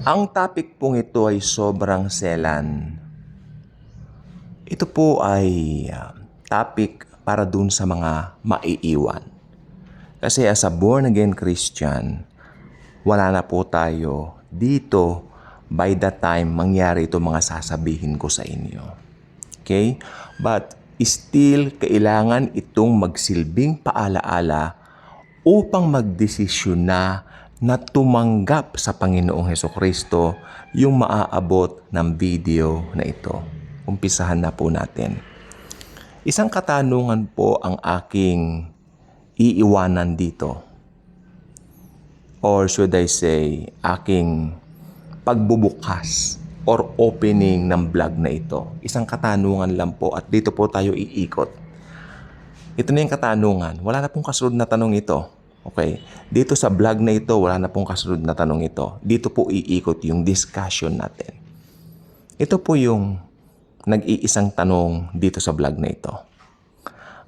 Ang topic pong ito ay sobrang selan. Ito po ay ah, topic para dun sa mga maiiwan. Kasi as a born again Christian, wala na po tayo dito by the time mangyari ito mga sasabihin ko sa inyo. Okay? But still, kailangan itong magsilbing paalaala upang magdesisyon na na tumanggap sa Panginoong Heso Kristo yung maaabot ng video na ito. Umpisahan na po natin. Isang katanungan po ang aking iiwanan dito. Or should I say, aking pagbubukas or opening ng vlog na ito. Isang katanungan lang po at dito po tayo iikot. Ito na yung katanungan. Wala na pong kasunod na tanong ito. Okay? Dito sa vlog na ito, wala na pong kasunod na tanong ito. Dito po iikot yung discussion natin. Ito po yung nag-iisang tanong dito sa vlog na ito.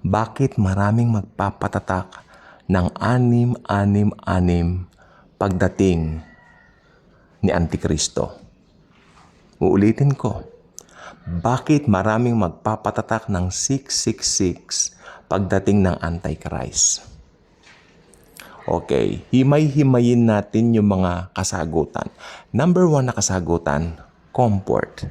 Bakit maraming magpapatatak ng anim-anim-anim pagdating ni Antikristo? Uulitin ko. Bakit maraming magpapatatak ng 666 pagdating ng Antichrist? Okay, himay-himayin natin yung mga kasagutan. Number one na kasagutan, comfort.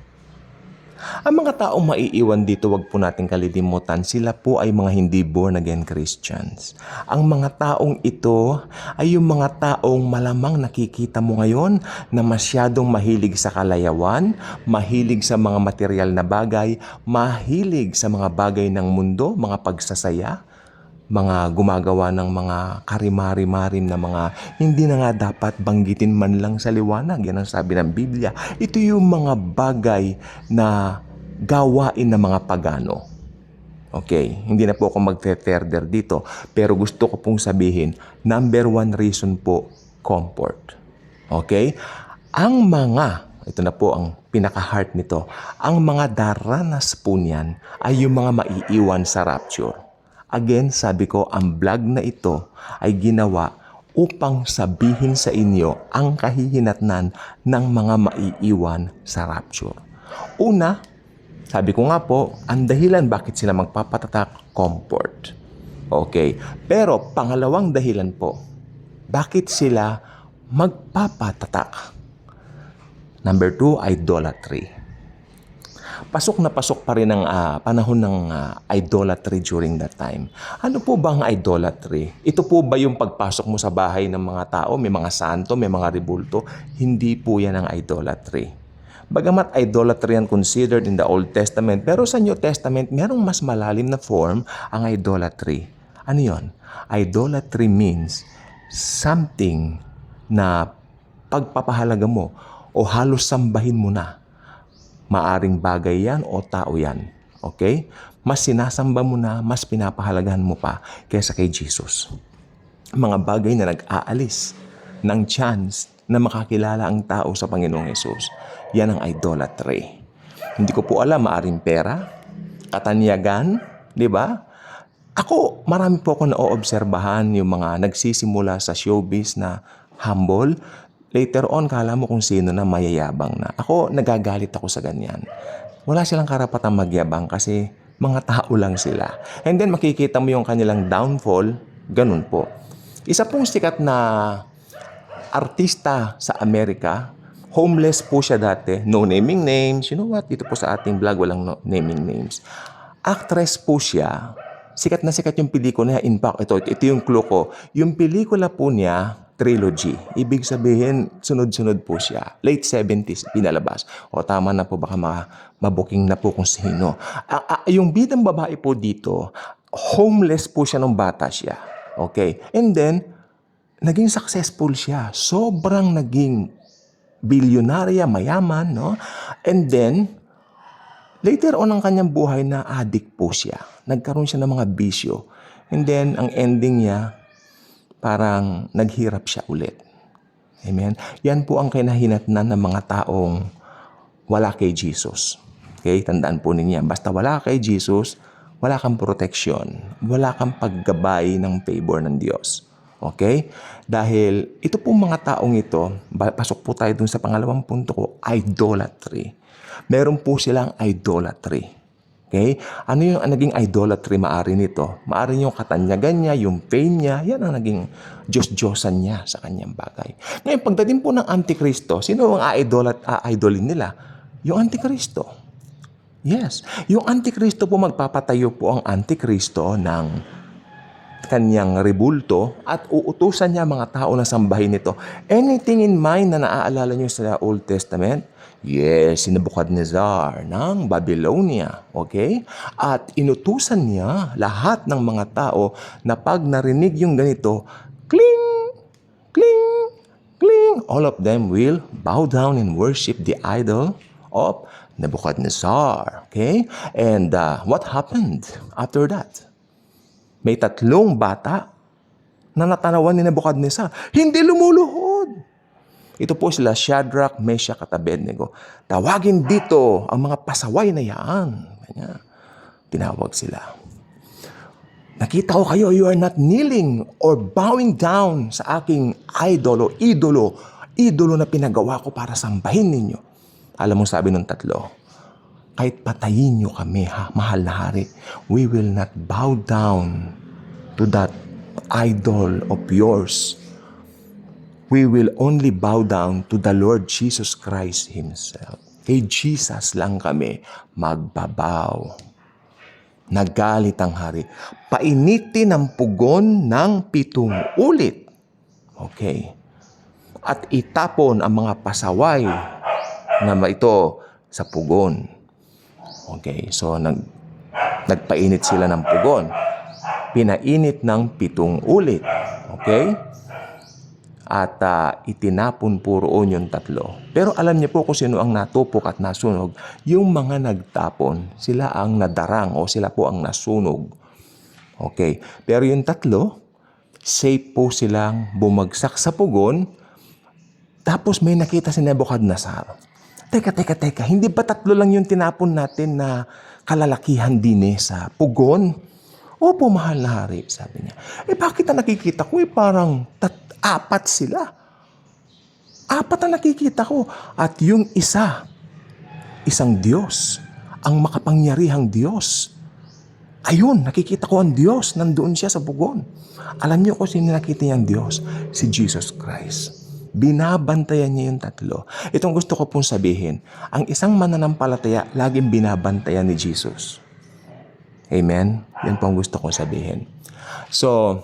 Ang mga taong maiiwan dito, wag po natin kalilimutan, sila po ay mga hindi born again Christians. Ang mga taong ito ay yung mga taong malamang nakikita mo ngayon na masyadong mahilig sa kalayawan, mahilig sa mga material na bagay, mahilig sa mga bagay ng mundo, mga pagsasaya, mga gumagawa ng mga karimari-marim na mga hindi na nga dapat banggitin man lang sa liwanag. Yan ang sabi ng Biblia. Ito yung mga bagay na gawain ng mga pagano. Okay, hindi na po ako magfe-further dito. Pero gusto ko pong sabihin, number one reason po, comfort. Okay? Ang mga, ito na po ang pinaka-heart nito, ang mga daranas po niyan ay yung mga maiiwan sa rapture. Again, sabi ko, ang vlog na ito ay ginawa upang sabihin sa inyo ang kahihinatnan ng mga maiiwan sa rapture. Una, sabi ko nga po, ang dahilan bakit sila magpapatatak, comfort. Okay. Pero pangalawang dahilan po, bakit sila magpapatatak? Number two, idolatry pasok na pasok pa rin ang ah, panahon ng ah, idolatry during that time. Ano po ba ang idolatry? Ito po ba yung pagpasok mo sa bahay ng mga tao, may mga santo, may mga ribulto? Hindi po yan ang idolatry. Bagamat idolatry ang considered in the Old Testament, pero sa New Testament, merong mas malalim na form ang idolatry. Ano yon? Idolatry means something na pagpapahalaga mo o halos sambahin mo na maaring bagay yan o tao yan. Okay? Mas sinasamba mo na, mas pinapahalagahan mo pa kaysa kay Jesus. Mga bagay na nag-aalis ng chance na makakilala ang tao sa Panginoong Yesus. Yan ang idolatry. Hindi ko po alam, maaring pera, katanyagan, di ba? Ako, marami po ako na-oobserbahan yung mga nagsisimula sa showbiz na humble, Later on, kala mo kung sino na mayayabang na. Ako, nagagalit ako sa ganyan. Wala silang karapatang magyabang kasi mga tao lang sila. And then makikita mo yung kanilang downfall, ganun po. Isa pong sikat na artista sa Amerika, homeless po siya dati, no naming names. You know what? Dito po sa ating vlog, walang no naming names. Actress po siya. Sikat na sikat yung pelikula niya. In fact, ito, ito yung clue ko. Yung pelikula po niya, trilogy. Ibig sabihin, sunod-sunod po siya. Late 70s, pinalabas. O tama na po, baka ma mabuking na po kung sino. A- a- yung bidang babae po dito, homeless po siya nung bata siya. Okay. And then, naging successful siya. Sobrang naging bilyonarya, mayaman, no? And then, later on ang kanyang buhay na addict po siya. Nagkaroon siya ng mga bisyo. And then, ang ending niya, parang naghirap siya ulit. Amen? Yan po ang kinahinatnan ng mga taong wala kay Jesus. Okay? Tandaan po ninyo. Basta wala kay Jesus, wala kang protection. Wala kang paggabay ng favor ng Diyos. Okay? Dahil ito po mga taong ito, pasok po tayo dun sa pangalawang punto ko, idolatry. Meron po silang idolatry. Okay? Ano yung naging idolatry maari nito? Maari yung katanyagan niya, yung pain niya, yan ang naging Diyos-Diyosan niya sa kanyang bagay. Ngayon, pagdating po ng Antikristo, sino ang idolat, idolin nila? Yung Antikristo. Yes. Yung Antikristo po magpapatayo po ang Antikristo ng kanyang rebulto at uutusan niya mga tao na sambahin ito. Anything in mind na naaalala niyo sa Old Testament? Yes, si Nebuchadnezzar ng Babylonia. Okay? At inutusan niya lahat ng mga tao na pag narinig yung ganito, kling, kling, kling, all of them will bow down and worship the idol of Nebuchadnezzar. Okay? And uh, what happened after that? May tatlong bata na natanawan ni Nebuchadnezzar. Hindi lumuluhod. Ito po sila Shadrach, Meshach at Abednego. Tawagin dito ang mga pasaway na yan. Kanya, tinawag sila. Nakita ko kayo, you are not kneeling or bowing down sa aking idol o idolo. Idolo na pinagawa ko para sambahin ninyo. Alam mo sabi ng tatlo, kahit patayin nyo kami, ha, mahal na hari, we will not bow down to that idol of yours. We will only bow down to the Lord Jesus Christ Himself. Kay Jesus lang kami magbabaw. Nagalit ang hari. Painitin ang pugon ng pitong ulit. Okay. At itapon ang mga pasaway na ito sa pugon. Okay, so nag, nagpainit sila ng pugon. Pinainit ng pitong ulit. Okay? At ah, itinapon po roon yung tatlo. Pero alam niyo po kung sino ang natupok at nasunog. Yung mga nagtapon, sila ang nadarang o sila po ang nasunog. Okay. Pero yung tatlo, safe po silang bumagsak sa pugon. Tapos may nakita si Nebuchadnezzar. Teka, teka, teka. Hindi ba tatlo lang yung tinapon natin na kalalakihan din eh sa pugon? Opo, mahal na hari, sabi niya. Eh bakit na nakikita ko eh parang tat- apat sila? Apat na nakikita ko. At yung isa, isang Diyos, ang makapangyarihang Diyos. Ayun, nakikita ko ang Diyos, nandoon siya sa bugon. Alam niyo kung sino nakita niyang Diyos? Si Jesus Christ. Binabantayan niya yung tatlo. Itong gusto ko pong sabihin, ang isang mananampalataya, laging binabantayan ni Jesus. Amen? Yan po ang gusto kong sabihin. So,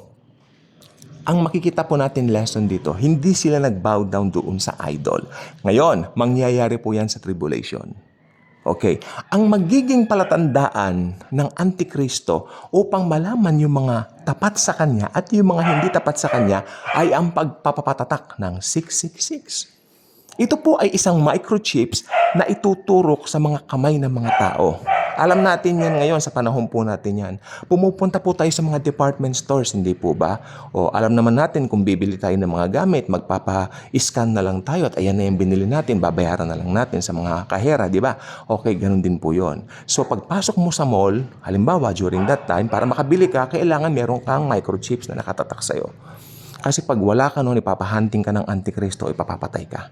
ang makikita po natin lesson dito, hindi sila nag-bow down doon sa idol. Ngayon, mangyayari po yan sa tribulation. Okay. Ang magiging palatandaan ng Antikristo upang malaman yung mga tapat sa kanya at yung mga hindi tapat sa kanya ay ang pagpapatatak ng 666. Ito po ay isang microchips na ituturok sa mga kamay ng mga tao. Alam natin yan ngayon sa panahon po natin yan. Pumupunta po tayo sa mga department stores, hindi po ba? O alam naman natin kung bibili tayo ng mga gamit, magpapa-scan na lang tayo at ayan na yung binili natin, babayaran na lang natin sa mga kahera, di ba? Okay, ganun din po yon. So pagpasok mo sa mall, halimbawa during that time, para makabili ka, kailangan meron kang microchips na nakatatak sa'yo. Kasi pag wala ka noon, ipapahunting ka ng Antikristo, ipapapatay ka.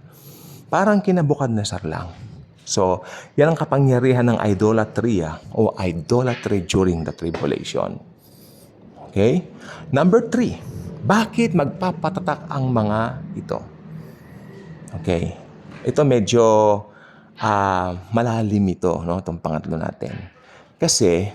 Parang kinabukad na sar lang. So, yan ang kapangyarihan ng idolatria o idolatry during the tribulation. Okay? Number three, bakit magpapatatak ang mga ito? Okay. Ito medyo ah, malalim ito, no? Itong pangatlo natin. Kasi,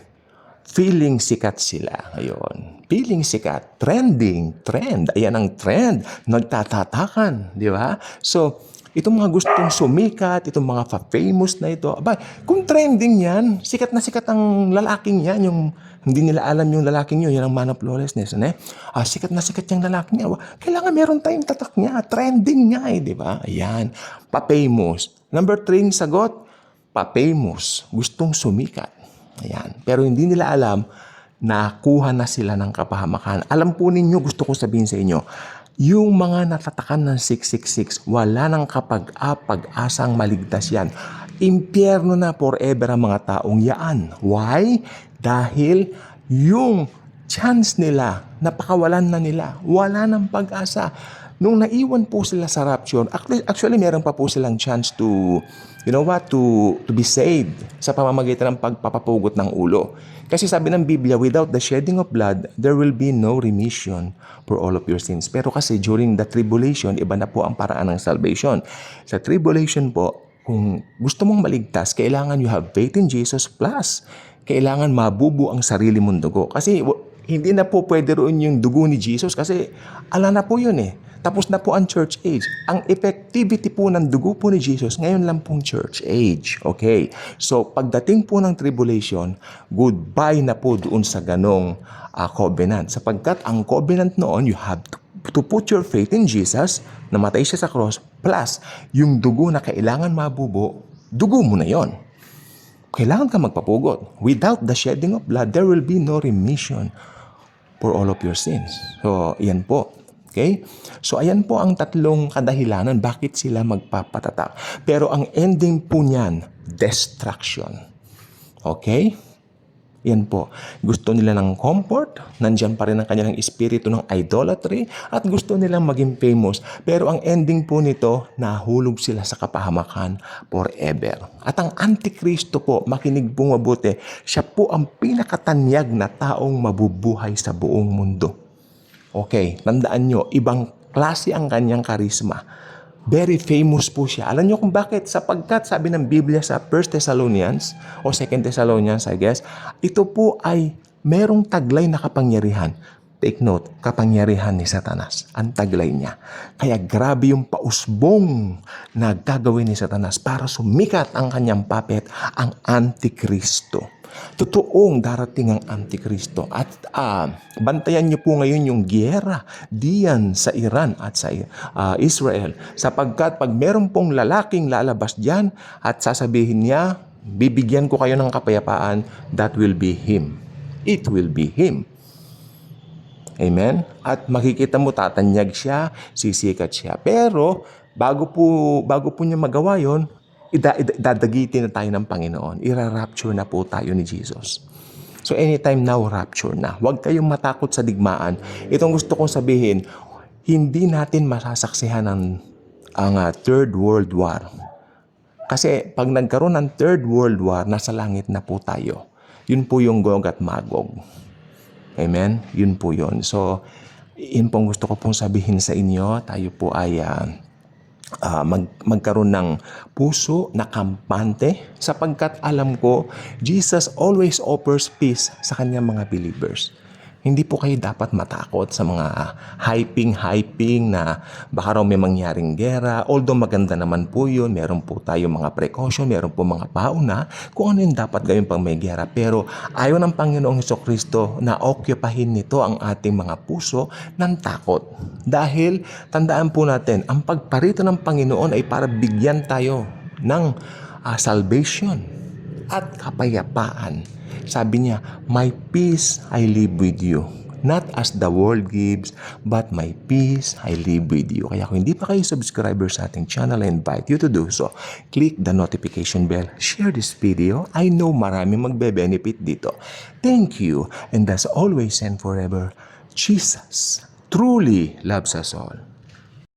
feeling sikat sila ngayon. Feeling sikat. Trending. Trend. Ayan ang trend. Nagtatatakan. Di ba? So, itong mga gustong sumikat, itong mga fa-famous na ito, abay, kung trending yan, sikat na sikat ang lalaking yan, yung hindi nila alam yung lalaking yun, yan ang man of lawlessness. Ano eh? Ah, sikat na sikat yung lalaking niya. Kailangan meron tayong tatak niya. Trending niya eh, di ba? Ayan. Pa-famous. Number three, sagot, pa-famous. Gustong sumikat. Ayan. Pero hindi nila alam na kuha na sila ng kapahamakan. Alam po ninyo, gusto ko sabihin sa inyo, yung mga natatakan ng 666, wala nang kapag-apag-asang maligtas yan. Impyerno na forever ang mga taong yaan. Why? Dahil yung chance nila, napakawalan na nila, wala ng pag-asa. Nung naiwan po sila sa rapture, actually, actually meron pa po silang chance to, you know what, to, to be saved sa pamamagitan ng pagpapapugot ng ulo. Kasi sabi ng Biblia, without the shedding of blood, there will be no remission for all of your sins. Pero kasi during the tribulation, iba na po ang paraan ng salvation. Sa tribulation po, kung gusto mong maligtas, kailangan you have faith in Jesus plus kailangan mabubo ang sarili mong dugo. Kasi hindi na po pwede roon yung dugo ni Jesus kasi ala na po yun eh. Tapos na po ang church age. Ang effectivity po ng dugo po ni Jesus, ngayon lang pong church age. Okay? So, pagdating po ng tribulation, goodbye na po doon sa ganong ah, covenant. Sapagkat ang covenant noon, you have to to put your faith in Jesus, namatay siya sa cross, plus yung dugo na kailangan mabubo, dugo mo na yon. Kailangan ka magpapugot. Without the shedding of blood, there will be no remission for all of your sins. So, yan po. Okay? So, ayan po ang tatlong kadahilanan bakit sila magpapatatak. Pero ang ending po niyan, destruction. Okay? Yan po. Gusto nila ng comfort, nandyan pa rin ang kanilang espiritu ng idolatry, at gusto nilang maging famous. Pero ang ending po nito, nahulog sila sa kapahamakan forever. At ang Antikristo po, makinig po mabuti, siya po ang pinakatanyag na taong mabubuhay sa buong mundo. Okay, tandaan nyo, ibang klase ang kanyang karisma. Very famous po siya. Alam nyo kung bakit? Sapagkat sabi ng Biblia sa 1 Thessalonians o 2 Thessalonians, I guess, ito po ay merong taglay na kapangyarihan. Take note, kapangyarihan ni Satanas. Ang taglay niya. Kaya grabe yung pausbong na gagawin ni Satanas para sumikat ang kanyang puppet, ang Antikristo. Totoong darating ang Antikristo. At ah, bantayan niyo po ngayon yung giyera diyan sa Iran at sa ah, Israel. Sapagkat pag meron pong lalaking lalabas diyan at sasabihin niya, bibigyan ko kayo ng kapayapaan, that will be him. It will be him. Amen? At makikita mo tatanyag siya, sisikat siya. Pero bago po bago po niya magawa 'yon, ida, na tayo ng Panginoon. Ira-rapture na po tayo ni Jesus. So anytime now, rapture na. Huwag kayong matakot sa digmaan. Itong gusto kong sabihin, hindi natin masasaksihan ang, ang ah, Third World War. Kasi pag nagkaroon ng Third World War, nasa langit na po tayo. Yun po yung Gog at Magog. Amen? Yun po yun. So, yun pong gusto ko pong sabihin sa inyo. Tayo po ay ah, mag, magkaroon ng puso na kampante sapagkat alam ko, Jesus always offers peace sa kanyang mga believers. Hindi po kayo dapat matakot sa mga hyping-hyping na baka raw may mangyaring gera. Although maganda naman po yun, meron po tayo mga precaution, meron po mga pauna kung ano yung dapat gawin pang may gera. Pero ayaw ng Panginoong Heso Kristo na okyapahin nito ang ating mga puso ng takot. Dahil tandaan po natin, ang pagparito ng Panginoon ay para bigyan tayo ng ah, salvation at kapayapaan. Sabi niya, My peace I leave with you. Not as the world gives, but my peace I leave with you. Kaya kung hindi pa kayo subscriber sa ating channel, I invite you to do so. Click the notification bell. Share this video. I know marami magbe-benefit dito. Thank you. And as always and forever, Jesus truly loves us all.